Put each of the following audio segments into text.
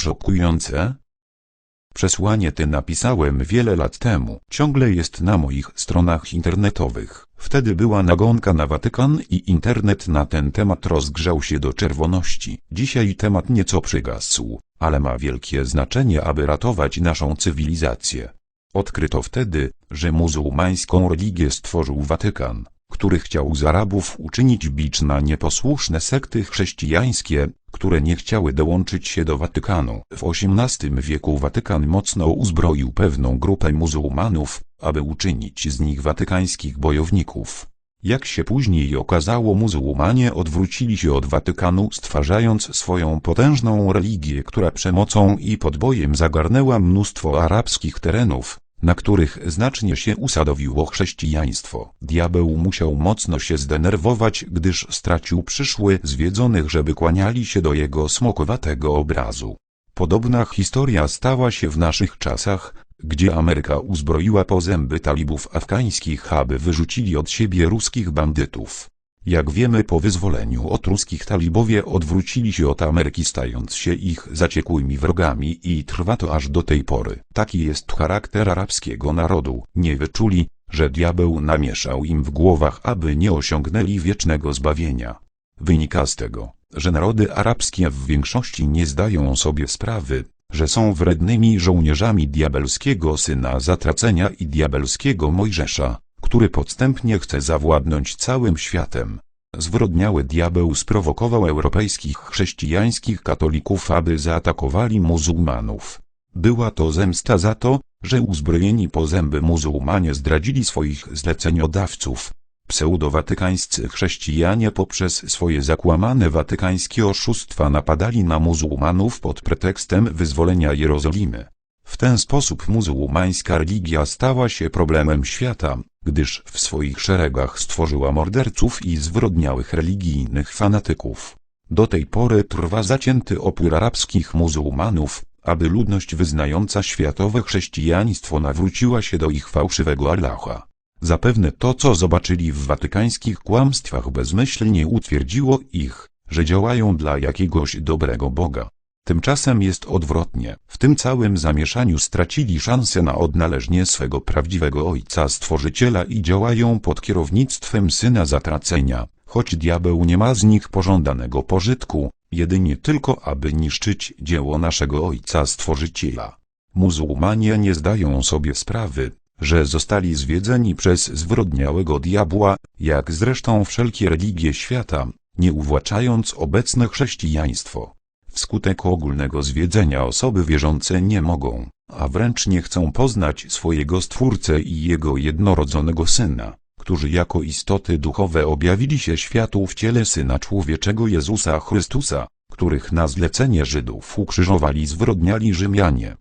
Szokujące? Przesłanie te napisałem wiele lat temu. Ciągle jest na moich stronach internetowych. Wtedy była nagonka na Watykan i internet na ten temat rozgrzał się do czerwoności. Dzisiaj temat nieco przygasł, ale ma wielkie znaczenie, aby ratować naszą cywilizację. Odkryto wtedy, że muzułmańską religię stworzył Watykan, który chciał z Arabów uczynić bicz na nieposłuszne sekty chrześcijańskie, które nie chciały dołączyć się do Watykanu. W XVIII wieku Watykan mocno uzbroił pewną grupę muzułmanów, aby uczynić z nich watykańskich bojowników. Jak się później okazało muzułmanie odwrócili się od Watykanu stwarzając swoją potężną religię, która przemocą i podbojem zagarnęła mnóstwo arabskich terenów, na których znacznie się usadowiło chrześcijaństwo. Diabeł musiał mocno się zdenerwować, gdyż stracił przyszły zwiedzonych, żeby kłaniali się do jego smokowatego obrazu. Podobna historia stała się w naszych czasach, gdzie Ameryka uzbroiła po zęby talibów afgańskich, aby wyrzucili od siebie ruskich bandytów. Jak wiemy po wyzwoleniu od ruskich talibowie odwrócili się od Ameryki stając się ich zaciekłymi wrogami i trwa to aż do tej pory. Taki jest charakter arabskiego narodu. Nie wyczuli, że diabeł namieszał im w głowach, aby nie osiągnęli wiecznego zbawienia. Wynika z tego, że narody arabskie w większości nie zdają sobie sprawy, że są wrednymi żołnierzami diabelskiego syna zatracenia i diabelskiego Mojżesza, który podstępnie chce zawładnąć całym światem. Zwrodniały diabeł sprowokował europejskich chrześcijańskich katolików, aby zaatakowali muzułmanów. Była to zemsta za to, że uzbrojeni po zęby muzułmanie zdradzili swoich zleceniodawców. Pseudowatykańscy chrześcijanie poprzez swoje zakłamane watykańskie oszustwa napadali na muzułmanów pod pretekstem wyzwolenia Jerozolimy. W ten sposób muzułmańska religia stała się problemem świata, gdyż w swoich szeregach stworzyła morderców i zwrodniałych religijnych fanatyków. Do tej pory trwa zacięty opór arabskich muzułmanów, aby ludność wyznająca światowe chrześcijaństwo nawróciła się do ich fałszywego Allaha. Zapewne to, co zobaczyli w watykańskich kłamstwach bezmyślnie utwierdziło ich, że działają dla jakiegoś dobrego Boga. Tymczasem jest odwrotnie. W tym całym zamieszaniu stracili szansę na odnaleźnie swego prawdziwego Ojca Stworzyciela i działają pod kierownictwem Syna Zatracenia, choć diabeł nie ma z nich pożądanego pożytku, jedynie tylko aby niszczyć dzieło naszego Ojca Stworzyciela. Muzułmanie nie zdają sobie sprawy, że zostali zwiedzeni przez zwrodniałego diabła, jak zresztą wszelkie religie świata, nie uwłaczając obecne chrześcijaństwo. Wskutek ogólnego zwiedzenia osoby wierzące nie mogą, a wręcz nie chcą poznać swojego Stwórcę i Jego jednorodzonego Syna, którzy jako istoty duchowe objawili się światu w ciele Syna Człowieczego Jezusa Chrystusa, których na zlecenie Żydów ukrzyżowali zwrodniali Rzymianie.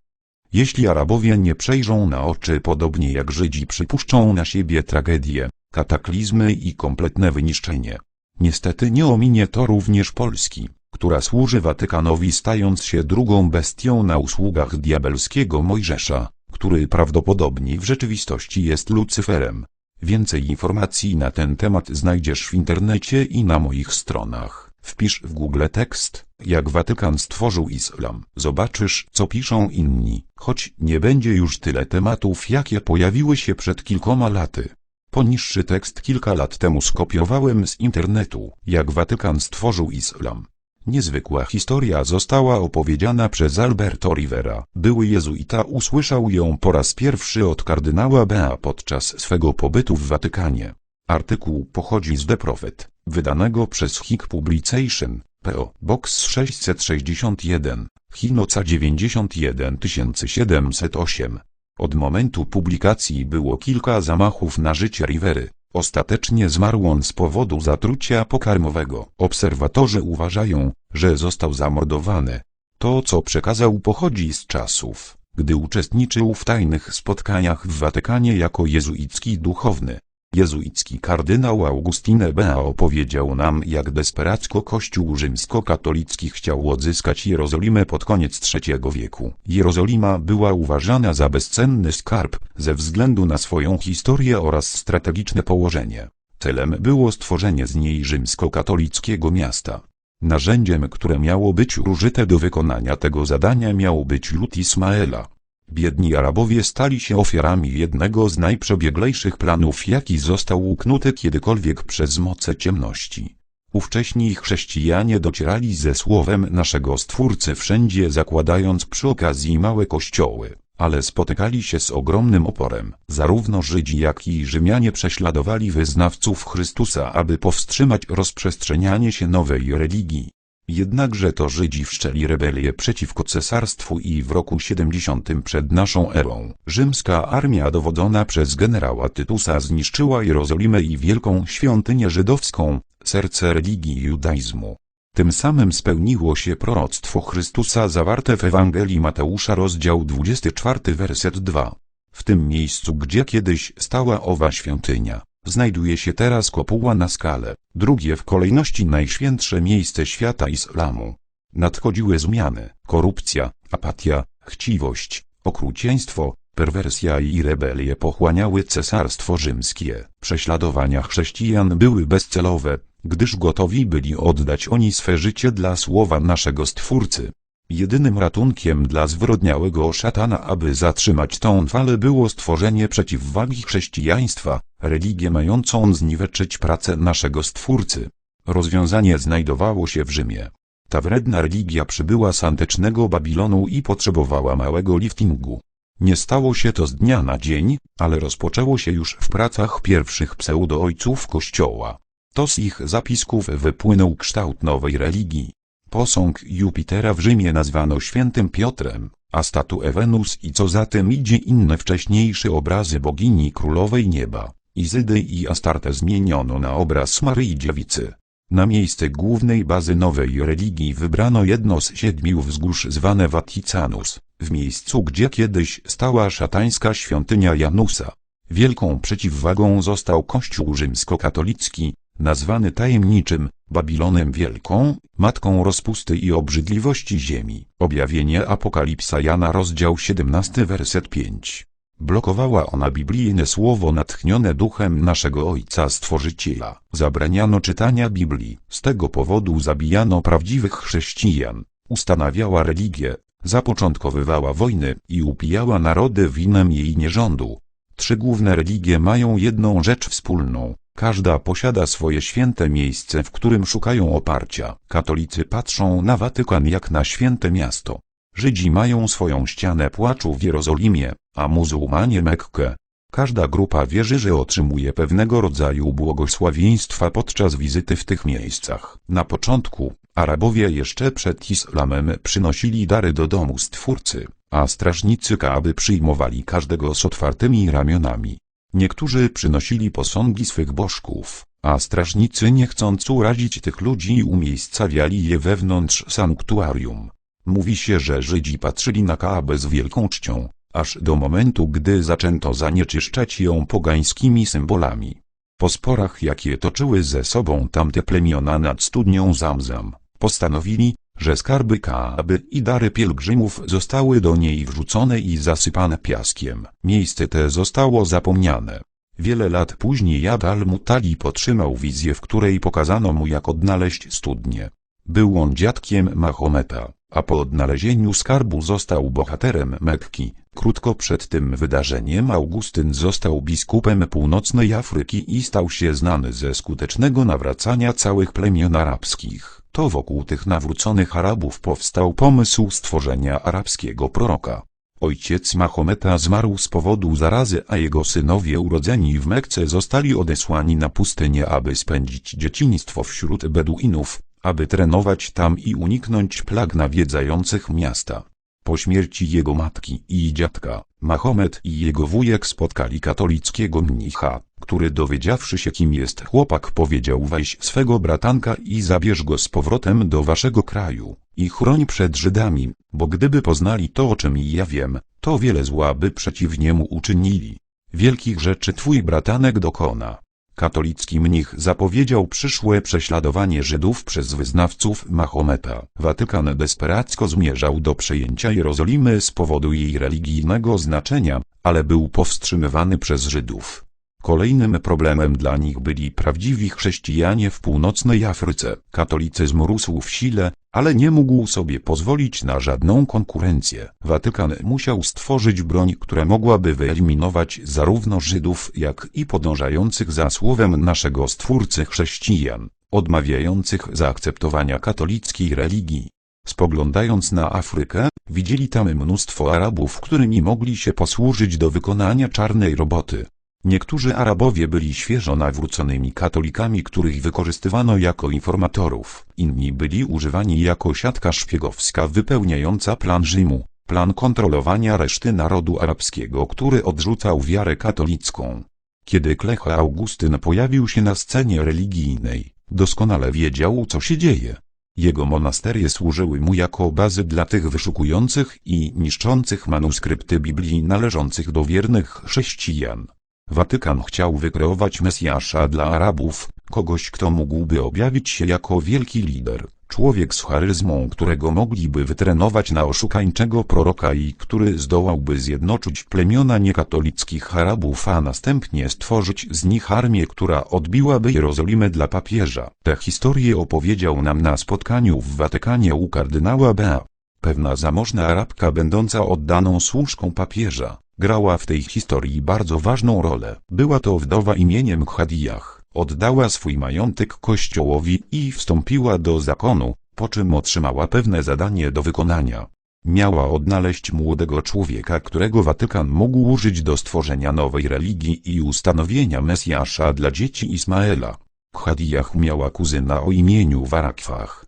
Jeśli Arabowie nie przejrzą na oczy podobnie jak Żydzi przypuszczą na siebie tragedie, kataklizmy i kompletne wyniszczenie. Niestety nie ominie to również Polski, która służy Watykanowi stając się drugą bestią na usługach diabelskiego Mojżesza, który prawdopodobnie w rzeczywistości jest Lucyferem. Więcej informacji na ten temat znajdziesz w internecie i na moich stronach. Wpisz w Google tekst, jak Watykan stworzył islam. Zobaczysz, co piszą inni, choć nie będzie już tyle tematów, jakie pojawiły się przed kilkoma laty. Poniższy tekst kilka lat temu skopiowałem z internetu, jak Watykan stworzył islam. Niezwykła historia została opowiedziana przez Alberto Rivera. Były jezuita usłyszał ją po raz pierwszy od kardynała Bea podczas swego pobytu w Watykanie. Artykuł pochodzi z The Prophet, wydanego przez Hik Publication, PO Box 661, Hinoca 91708. Od momentu publikacji było kilka zamachów na życie Rivery. Ostatecznie zmarł on z powodu zatrucia pokarmowego. Obserwatorzy uważają, że został zamordowany. To, co przekazał, pochodzi z czasów, gdy uczestniczył w tajnych spotkaniach w Watykanie jako jezuicki duchowny. Jezuicki kardynał Augustine Bea opowiedział nam, jak desperacko Kościół rzymskokatolicki chciał odzyskać Jerozolimę pod koniec III wieku. Jerozolima była uważana za bezcenny skarb, ze względu na swoją historię oraz strategiczne położenie. Celem było stworzenie z niej rzymskokatolickiego miasta. Narzędziem, które miało być użyte do wykonania tego zadania miał być lud Ismaela. Biedni Arabowie stali się ofiarami jednego z najprzebieglejszych planów jaki został uknuty kiedykolwiek przez moce ciemności. Ówcześni chrześcijanie docierali ze słowem naszego Stwórcy wszędzie zakładając przy okazji małe kościoły, ale spotykali się z ogromnym oporem. Zarówno Żydzi jak i Rzymianie prześladowali wyznawców Chrystusa aby powstrzymać rozprzestrzenianie się nowej religii. Jednakże to Żydzi wszczęli rebelię przeciwko cesarstwu i w roku 70 przed naszą erą rzymska armia dowodzona przez generała Tytusa zniszczyła Jerozolimę i wielką świątynię żydowską, serce religii judaizmu. Tym samym spełniło się proroctwo Chrystusa zawarte w Ewangelii Mateusza rozdział 24 werset 2. W tym miejscu gdzie kiedyś stała owa świątynia, znajduje się teraz kopuła na skale, drugie w kolejności najświętsze miejsce świata islamu. Nadchodziły zmiany, korupcja, apatia, chciwość, okrucieństwo, perwersja i rebelie pochłaniały cesarstwo rzymskie. Prześladowania chrześcijan były bezcelowe, gdyż gotowi byli oddać oni swe życie dla słowa naszego Stwórcy. Jedynym ratunkiem dla zwyrodniałego szatana aby zatrzymać tą falę było stworzenie przeciwwagi chrześcijaństwa, religię mającą zniweczyć pracę naszego Stwórcy. Rozwiązanie znajdowało się w Rzymie. Ta wredna religia przybyła z antycznego Babilonu i potrzebowała małego liftingu. Nie stało się to z dnia na dzień, ale rozpoczęło się już w pracach pierwszych pseudo-ojców Kościoła. To z ich zapisków wypłynął kształt nowej religii. Posąg Jupitera w Rzymie nazwano świętym Piotrem, a statuę Wenus i co za tym idzie inne wcześniejsze obrazy bogini królowej nieba, Izydy i Astartę zmieniono na obraz Maryi Dziewicy. Na miejsce głównej bazy nowej religii wybrano jedno z siedmiu wzgórz zwane Vaticanus, w miejscu gdzie kiedyś stała szatańska świątynia Janusa. Wielką przeciwwagą został Kościół rzymskokatolicki, nazwany tajemniczym Babilonem Wielką, matką rozpusty i obrzydliwości ziemi. Objawienie Apokalipsa Jana rozdział 17 werset 5. Blokowała ona biblijne słowo natchnione duchem naszego Ojca Stworzyciela. Zabraniano czytania Biblii. Z tego powodu zabijano prawdziwych chrześcijan. Ustanawiała religię, zapoczątkowywała wojny i upijała narody winem jej nierządu. Trzy główne religie mają jedną rzecz wspólną. Każda posiada swoje święte miejsce, w którym szukają oparcia. Katolicy patrzą na Watykan jak na święte miasto. Żydzi mają swoją ścianę płaczu w Jerozolimie, a muzułmanie Mekkę. Każda grupa wierzy, że otrzymuje pewnego rodzaju błogosławieństwa podczas wizyty w tych miejscach. Na początku, Arabowie jeszcze przed islamem przynosili dary do domu Stwórcy, a strażnicy Kaaby przyjmowali każdego z otwartymi ramionami. Niektórzy przynosili posągi swych bożków, a strażnicy nie chcąc urazić tych ludzi umiejscawiali je wewnątrz sanktuarium. Mówi się, że Żydzi patrzyli na Kaabę z wielką czcią, aż do momentu gdy zaczęto zanieczyszczać ją pogańskimi symbolami. Po sporach jakie toczyły ze sobą tamte plemiona nad studnią Zamzam, postanowili, że skarby Kaaby i dary pielgrzymów zostały do niej wrzucone i zasypane piaskiem. Miejsce te zostało zapomniane. Wiele lat później Jad al-Mutali potrzymał wizję w której pokazano mu jak odnaleźć studnię. Był on dziadkiem Mahometa, a po odnalezieniu skarbu został bohaterem Mekki. Krótko przed tym wydarzeniem Augustyn został biskupem północnej Afryki i stał się znany ze skutecznego nawracania całych plemion arabskich. To wokół tych nawróconych Arabów powstał pomysł stworzenia arabskiego proroka. Ojciec Mahometa zmarł z powodu zarazy, a jego synowie urodzeni w Mekce zostali odesłani na pustynię, aby spędzić dzieciństwo wśród Beduinów, aby trenować tam i uniknąć plag nawiedzających miasta. Po śmierci jego matki i dziadka, Mahomet i jego wujek spotkali katolickiego mnicha, który dowiedziawszy się kim jest chłopak powiedział weź swego bratanka i zabierz go z powrotem do waszego kraju i chroń przed Żydami, bo gdyby poznali to o czym ja wiem, to wiele zła by przeciw niemu uczynili. Wielkich rzeczy twój bratanek dokona. Katolicki mnich zapowiedział przyszłe prześladowanie Żydów przez wyznawców Mahometa. Watykan desperacko zmierzał do przejęcia Jerozolimy z powodu jej religijnego znaczenia, ale był powstrzymywany przez Żydów. Kolejnym problemem dla nich byli prawdziwi chrześcijanie w północnej Afryce. Katolicyzm rósł w sile, ale nie mógł sobie pozwolić na żadną konkurencję. Watykan musiał stworzyć broń, która mogłaby wyeliminować zarówno Żydów, jak i podążających za słowem naszego Stwórcy chrześcijan, odmawiających zaakceptowania katolickiej religii. Spoglądając na Afrykę, widzieli tam mnóstwo Arabów, którymi mogli się posłużyć do wykonania czarnej roboty. Niektórzy Arabowie byli świeżo nawróconymi katolikami, których wykorzystywano jako informatorów. Inni byli używani jako siatka szpiegowska wypełniająca plan Rzymu, plan kontrolowania reszty narodu arabskiego, który odrzucał wiarę katolicką. Kiedy Klecha Augustyn pojawił się na scenie religijnej, doskonale wiedział co się dzieje. Jego monasterie służyły mu jako bazy dla tych wyszukujących i niszczących manuskrypty Biblii należących do wiernych chrześcijan. Watykan chciał wykreować Mesjasza dla Arabów, kogoś kto mógłby objawić się jako wielki lider, człowiek z charyzmą, którego mogliby wytrenować na oszukańczego proroka i który zdołałby zjednoczyć plemiona niekatolickich Arabów, a następnie stworzyć z nich armię, która odbiłaby Jerozolimę dla papieża. Tę historię opowiedział nam na spotkaniu w Watykanie u kardynała Bea. Pewna zamożna Arabka będąca oddaną służką papieża, grała w tej historii bardzo ważną rolę. Była to wdowa imieniem Khadijah. Oddała swój majątek kościołowi i wstąpiła do zakonu, po czym otrzymała pewne zadanie do wykonania. Miała odnaleźć młodego człowieka, którego Watykan mógł użyć do stworzenia nowej religii i ustanowienia Mesjasza dla dzieci Ismaela. Khadijah miała kuzyna o imieniu Warakwach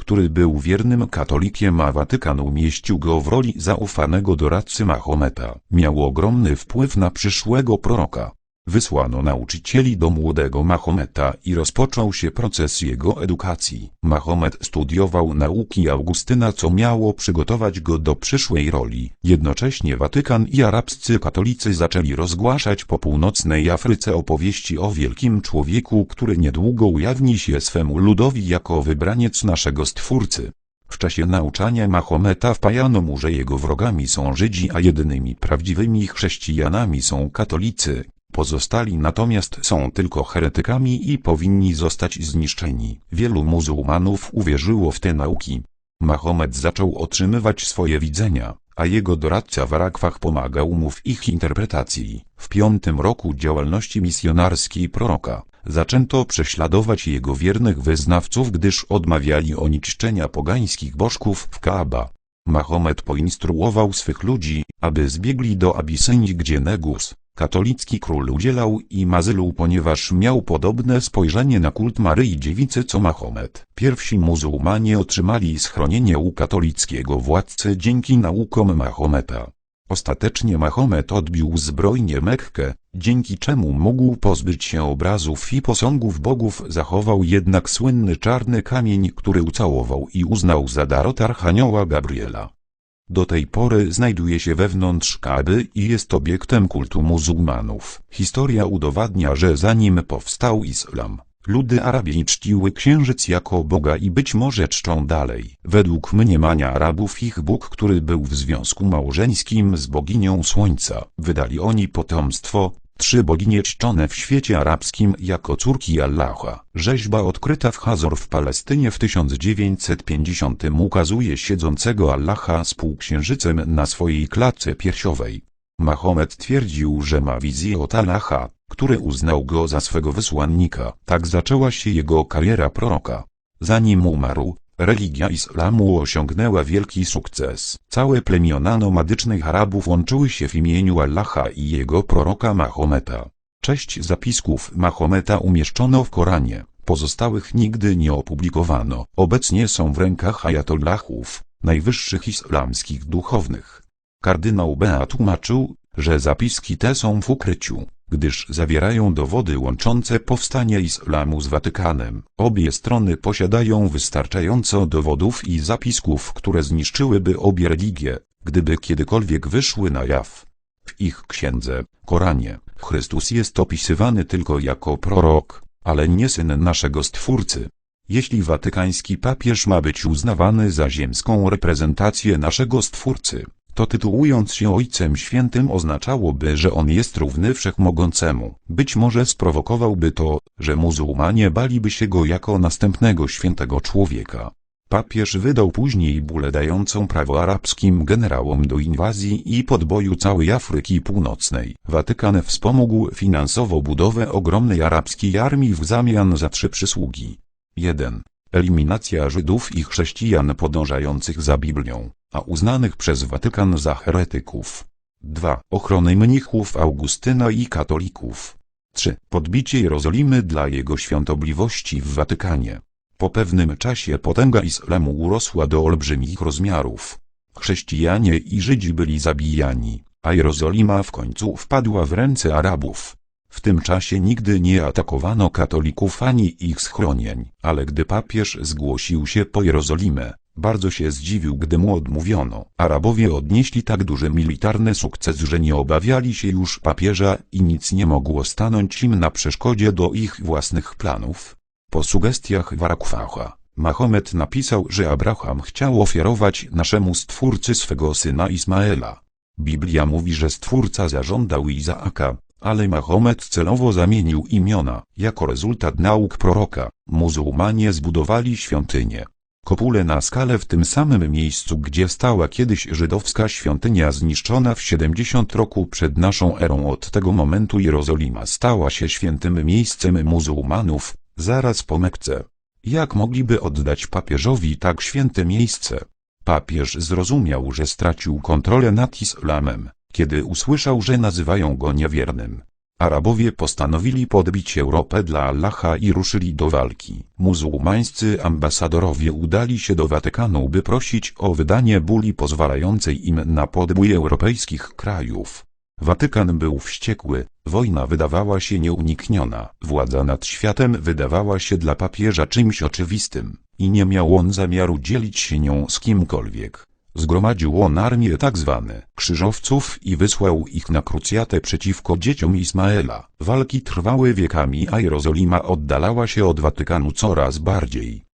który był wiernym katolikiem a Watykan umieścił go w roli zaufanego doradcy Mahometa. Miał ogromny wpływ na przyszłego proroka. Wysłano nauczycieli do młodego Mahometa i rozpoczął się proces jego edukacji. Mahomet studiował nauki Augustyna co miało przygotować go do przyszłej roli. Jednocześnie Watykan i arabscy katolicy zaczęli rozgłaszać po północnej Afryce opowieści o wielkim człowieku, który niedługo ujawni się swemu ludowi jako wybraniec naszego Stwórcy. W czasie nauczania Mahometa wpajano mu, że jego wrogami są Żydzi, a jedynymi prawdziwymi chrześcijanami są katolicy. Pozostali natomiast są tylko heretykami i powinni zostać zniszczeni. Wielu muzułmanów uwierzyło w te nauki. Mahomet zaczął otrzymywać swoje widzenia, a jego doradca w Arakwach pomagał mu w ich interpretacji. W piątym roku działalności misjonarskiej proroka zaczęto prześladować jego wiernych wyznawców, gdyż odmawiali oniczczenia pogańskich bożków w Kaaba. Mahomet poinstruował swych ludzi, aby zbiegli do Abysynii gdzie Negus, Katolicki król udzielał im azylu ponieważ miał podobne spojrzenie na kult Maryi Dziewicy co Mahomet. Pierwsi muzułmanie otrzymali schronienie u katolickiego władcy dzięki naukom Mahometa. Ostatecznie Mahomet odbił zbrojnie Mekkę, dzięki czemu mógł pozbyć się obrazów i posągów bogów zachował jednak słynny czarny kamień który ucałował i uznał za dar od Archanioła Gabriela. Do tej pory znajduje się wewnątrz Kaby i jest obiektem kultu muzułmanów. Historia udowadnia, że zanim powstał islam, ludy Arabii czciły księżyc jako Boga i być może czczą dalej. Według mniemania Arabów ich Bóg, który był w związku małżeńskim z boginią Słońca, wydali oni potomstwo, Trzy boginie czczone w świecie arabskim jako córki Allaha. Rzeźba odkryta w Hazor w Palestynie w 1950 ukazuje siedzącego Allaha z półksiężycem na swojej klatce piersiowej. Mahomet twierdził, że ma wizję od Allaha, który uznał go za swego wysłannika. Tak zaczęła się jego kariera proroka. Zanim umarł, Religia islamu osiągnęła wielki sukces. Całe plemiona nomadycznych Arabów łączyły się w imieniu Allaha i jego proroka Mahometa. Cześć zapisków Mahometa umieszczono w Koranie, pozostałych nigdy nie opublikowano. Obecnie są w rękach ajatollahów, najwyższych islamskich duchownych. Kardynał Bea tłumaczył, że zapiski te są w ukryciu gdyż zawierają dowody łączące powstanie islamu z Watykanem. Obie strony posiadają wystarczająco dowodów i zapisków, które zniszczyłyby obie religie, gdyby kiedykolwiek wyszły na jaw. W ich księdze, Koranie, Chrystus jest opisywany tylko jako prorok, ale nie syn naszego Stwórcy. Jeśli watykański papież ma być uznawany za ziemską reprezentację naszego Stwórcy, To tytułując się Ojcem Świętym oznaczałoby, że on jest równy wszechmogącemu. Być może sprowokowałby to, że muzułmanie baliby się go jako następnego świętego człowieka. Papież wydał później bulę dającą prawo arabskim generałom do inwazji i podboju całej Afryki Północnej. Watykan wspomógł finansowo budowę ogromnej arabskiej armii w zamian za trzy przysługi. 1. Eliminacja Żydów i chrześcijan podążających za Biblią, a uznanych przez Watykan za heretyków. 2. Ochrony mnichów Augustyna i katolików. 3. Podbicie Jerozolimy dla jego świątobliwości w Watykanie. Po pewnym czasie potęga islamu urosła do olbrzymich rozmiarów. Chrześcijanie i Żydzi byli zabijani, a Jerozolima w końcu wpadła w ręce Arabów. W tym czasie nigdy nie atakowano katolików ani ich schronień, ale gdy papież zgłosił się po Jerozolimę, bardzo się zdziwił gdy mu odmówiono. Arabowie odnieśli tak duży militarny sukces, że nie obawiali się już papieża i nic nie mogło stanąć im na przeszkodzie do ich własnych planów. Po sugestiach Warakwacha, Mahomet napisał, że Abraham chciał ofiarować naszemu Stwórcy swego syna Ismaela. Biblia mówi, że Stwórca zażądał Izaaka, ale Mahomet celowo zamienił imiona. Jako rezultat nauk proroka, muzułmanie zbudowali świątynię. Kopule na skalę w tym samym miejscu, gdzie stała kiedyś żydowska świątynia zniszczona w 70 roku przed naszą erą. Od tego momentu Jerozolima stała się świętym miejscem muzułmanów, zaraz po Mekce. Jak mogliby oddać papieżowi tak święte miejsce? Papież zrozumiał, że stracił kontrolę nad islamem, kiedy usłyszał, że nazywają go niewiernym. Arabowie postanowili podbić Europę dla Allaha i ruszyli do walki. Muzułmańscy ambasadorowie udali się do Watykanu, by prosić o wydanie buli pozwalającej im na podbój europejskich krajów. Watykan był wściekły, wojna wydawała się nieunikniona, władza nad światem wydawała się dla papieża czymś oczywistym, i nie miał on zamiaru dzielić się nią z kimkolwiek. Zgromadził on armię tak zwane krzyżowców i wysłał ich na krucjatę przeciwko dzieciom Ismaela. Walki trwały wiekami, a Jerozolima oddalała się od Watykanu coraz bardziej.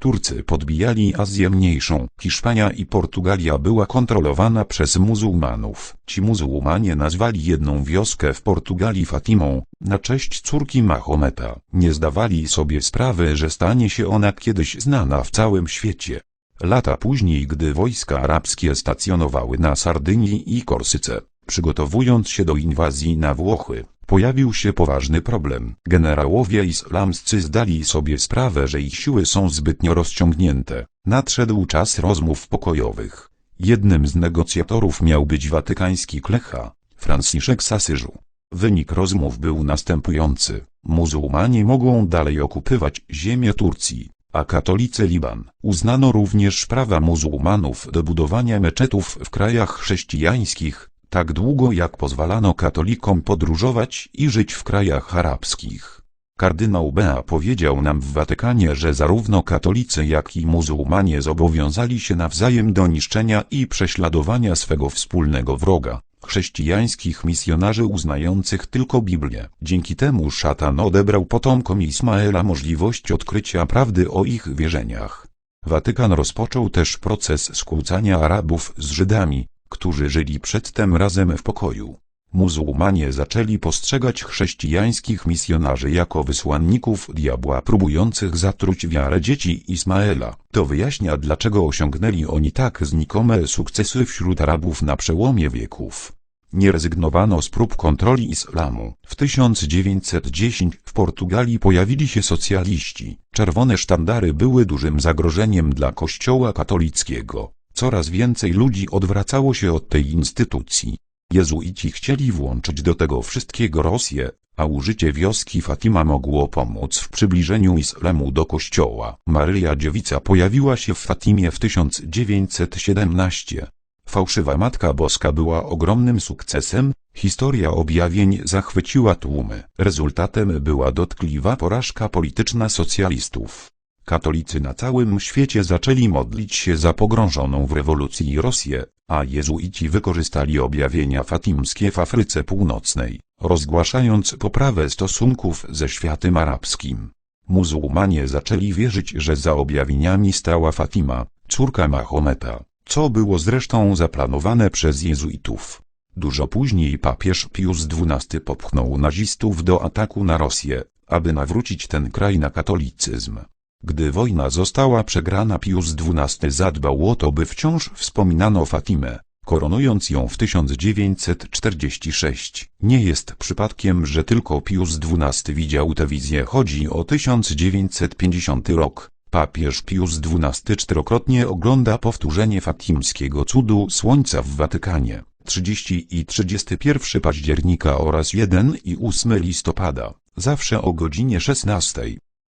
Turcy podbijali Azję Mniejszą, Hiszpania i Portugalia była kontrolowana przez muzułmanów. Ci muzułmanie nazwali jedną wioskę w Portugalii Fatimą, na cześć córki Mahometa. Nie zdawali sobie sprawy, że stanie się ona kiedyś znana w całym świecie. Lata później, gdy wojska arabskie stacjonowały na Sardynii i Korsyce, przygotowując się do inwazji na Włochy, pojawił się poważny problem. Generałowie islamscy zdali sobie sprawę, że ich siły są zbytnio rozciągnięte. Nadszedł czas rozmów pokojowych. Jednym z negocjatorów miał być watykański klecha, Franciszek z Asyżu. Wynik rozmów był następujący. Muzułmanie mogą dalej okupywać ziemię Turcji, a katolicy Liban. Uznano również prawa muzułmanów do budowania meczetów w krajach chrześcijańskich, tak długo jak pozwalano katolikom podróżować i żyć w krajach arabskich. Kardynał Bea powiedział nam w Watykanie, że zarówno katolicy jak i muzułmanie zobowiązali się nawzajem do niszczenia i prześladowania swego wspólnego wroga, chrześcijańskich misjonarzy uznających tylko Biblię. Dzięki temu szatan odebrał potomkom Ismaela możliwość odkrycia prawdy o ich wierzeniach. Watykan rozpoczął też proces skłócania Arabów z Żydami, którzy żyli przedtem razem w pokoju. Muzułmanie zaczęli postrzegać chrześcijańskich misjonarzy jako wysłanników diabła próbujących zatruć wiarę dzieci Ismaela. To wyjaśnia dlaczego osiągnęli oni tak znikome sukcesy wśród Arabów na przełomie wieków. Nie rezygnowano z prób kontroli islamu. W 1910 w Portugalii pojawili się socjaliści. Czerwone sztandary były dużym zagrożeniem dla kościoła katolickiego. Coraz więcej ludzi odwracało się od tej instytucji. Jezuici chcieli włączyć do tego wszystkiego Rosję, a użycie wioski Fatima mogło pomóc w przybliżeniu islamu do kościoła. Maryja Dziewica pojawiła się w Fatimie w 1917. Fałszywa Matka Boska była ogromnym sukcesem, historia objawień zachwyciła tłumy. Rezultatem była dotkliwa porażka polityczna socjalistów. Katolicy na całym świecie zaczęli modlić się za pogrążoną w rewolucji Rosję, a jezuici wykorzystali objawienia fatimskie w Afryce Północnej, rozgłaszając poprawę stosunków ze światem arabskim. Muzułmanie zaczęli wierzyć, że za objawieniami stała Fatima, córka Mahometa, co było zresztą zaplanowane przez jezuitów. Dużo później papież Pius XII popchnął nazistów do ataku na Rosję, aby nawrócić ten kraj na katolicyzm. Gdy wojna została przegrana Pius XII zadbał o to by wciąż wspominano Fatimę, koronując ją w 1946. Nie jest przypadkiem, że tylko Pius XII widział tę wizję. Chodzi o 1950 rok. Papież Pius XII czterokrotnie ogląda powtórzenie fatimskiego cudu słońca w Watykanie. 30 i 31 października oraz 1 i 8 listopada, zawsze o godzinie 16.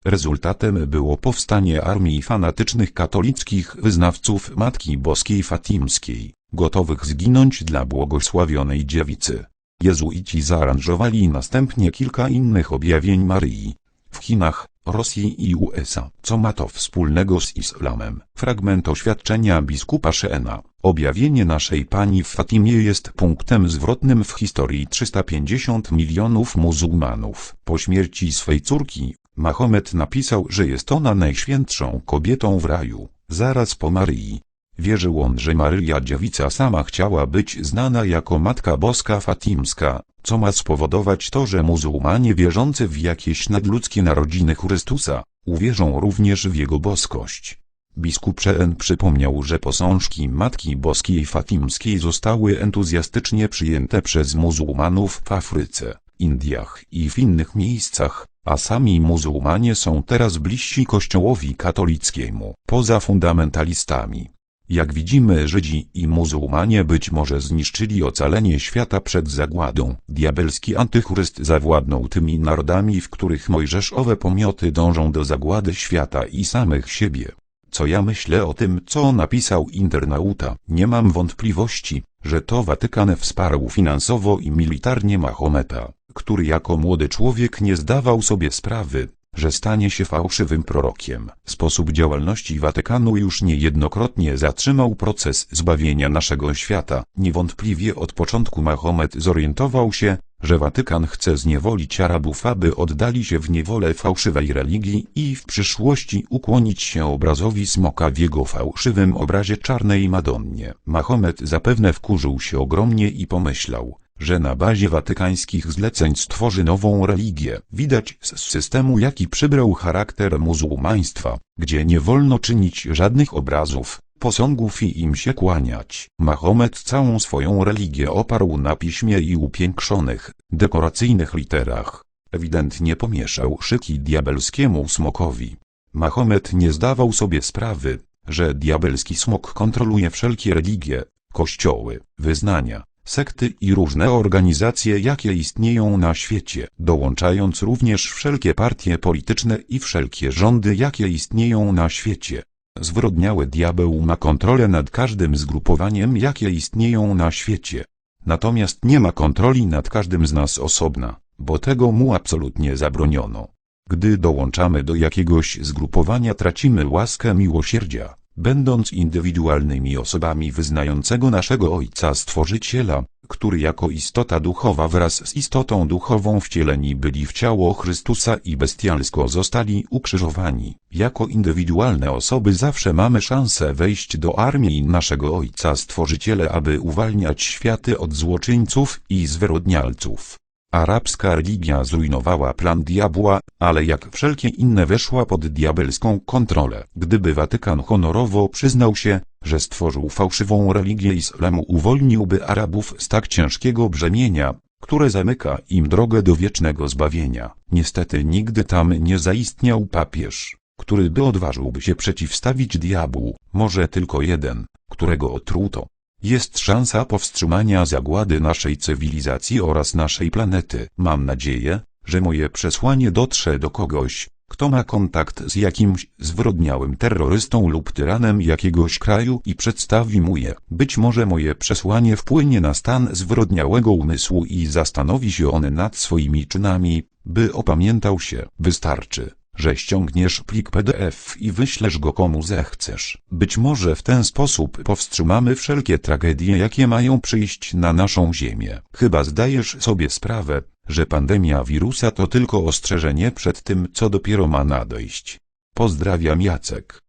Rezultatem było powstanie armii fanatycznych katolickich wyznawców Matki Boskiej Fatimskiej, gotowych zginąć dla błogosławionej dziewicy. Jezuici zaaranżowali następnie kilka innych objawień Maryi. W Chinach, Rosji i USA. Co ma to wspólnego z islamem? Fragment oświadczenia biskupa Sheena. Objawienie naszej Pani w Fatimie jest punktem zwrotnym w historii 350 milionów muzułmanów. Po śmierci swej córki, Mahomet napisał, że jest ona najświętszą kobietą w raju, zaraz po Maryi. Wierzył on, że Maryja Dziewica sama chciała być znana jako Matka Boska Fatimska, co ma spowodować to, że muzułmanie wierzący w jakieś nadludzkie narodziny Chrystusa, uwierzą również w Jego boskość. Biskup Szeen przypomniał, że posążki Matki Boskiej Fatimskiej zostały entuzjastycznie przyjęte przez muzułmanów w Afryce, Indiach i w innych miejscach, a sami muzułmanie są teraz bliżsi kościołowi katolickiemu, poza fundamentalistami. Jak widzimy Żydzi i muzułmanie być może zniszczyli ocalenie świata przed zagładą. Diabelski antychryst zawładnął tymi narodami, w których mojżeszowe pomioty dążą do zagłady świata i samych siebie. Co ja myślę o tym, co napisał internauta? Nie mam wątpliwości, że to Watykan wsparł finansowo i militarnie Mahometa, który jako młody człowiek nie zdawał sobie sprawy, że stanie się fałszywym prorokiem. Sposób działalności Watykanu już niejednokrotnie zatrzymał proces zbawienia naszego świata. Niewątpliwie od początku Mahomet zorientował się, że Watykan chce zniewolić Arabów, aby oddali się w niewolę fałszywej religii i w przyszłości ukłonić się obrazowi smoka w jego fałszywym obrazie czarnej Madonnie. Mahomet zapewne wkurzył się ogromnie i pomyślał, że na bazie watykańskich zleceń stworzy nową religię. Widać z systemu jaki przybrał charakter muzułmaństwa, gdzie nie wolno czynić żadnych obrazów, posągów i im się kłaniać. Mahomet całą swoją religię oparł na piśmie i upiększonych, dekoracyjnych literach. Ewidentnie pomieszał szyki diabelskiemu smokowi. Mahomet nie zdawał sobie sprawy, że diabelski smok kontroluje wszelkie religie, kościoły, wyznania, sekty i różne organizacje jakie istnieją na świecie, dołączając również wszelkie partie polityczne i wszelkie rządy jakie istnieją na świecie. Zwrodniały diabeł ma kontrolę nad każdym zgrupowaniem jakie istnieją na świecie. Natomiast nie ma kontroli nad każdym z nas osobna, bo tego mu absolutnie zabroniono. Gdy dołączamy do jakiegoś zgrupowania tracimy łaskę miłosierdzia będąc indywidualnymi osobami wyznającego naszego Ojca Stworzyciela, który jako istota duchowa wraz z istotą duchową wcieleni byli w ciało Chrystusa i bestialsko zostali ukrzyżowani. Jako indywidualne osoby zawsze mamy szansę wejść do armii naszego Ojca Stworzyciela, aby uwalniać światy od złoczyńców i zwyrodnialców. Arabska religia zrujnowała plan diabła, ale jak wszelkie inne weszła pod diabelską kontrolę. Gdyby Watykan honorowo przyznał się, że stworzył fałszywą religię islamu uwolniłby Arabów z tak ciężkiego brzemienia, które zamyka im drogę do wiecznego zbawienia. Niestety nigdy tam nie zaistniał papież, który by odważyłby się przeciwstawić diabłu, może tylko jeden, którego otruto. Jest szansa powstrzymania zagłady naszej cywilizacji oraz naszej planety. Mam nadzieję, że moje przesłanie dotrze do kogoś, kto ma kontakt z jakimś zwyrodniałym terrorystą lub tyranem jakiegoś kraju i przedstawi mu je. Być może moje przesłanie wpłynie na stan zwyrodniałego umysłu i zastanowi się on nad swoimi czynami, by opamiętał się. Wystarczy że ściągniesz plik PDF i wyślesz go komu zechcesz. Być może w ten sposób powstrzymamy wszelkie tragedie jakie mają przyjść na naszą ziemię. Chyba zdajesz sobie sprawę, że pandemia wirusa to tylko ostrzeżenie przed tym co dopiero ma nadejść. Pozdrawiam Jacek.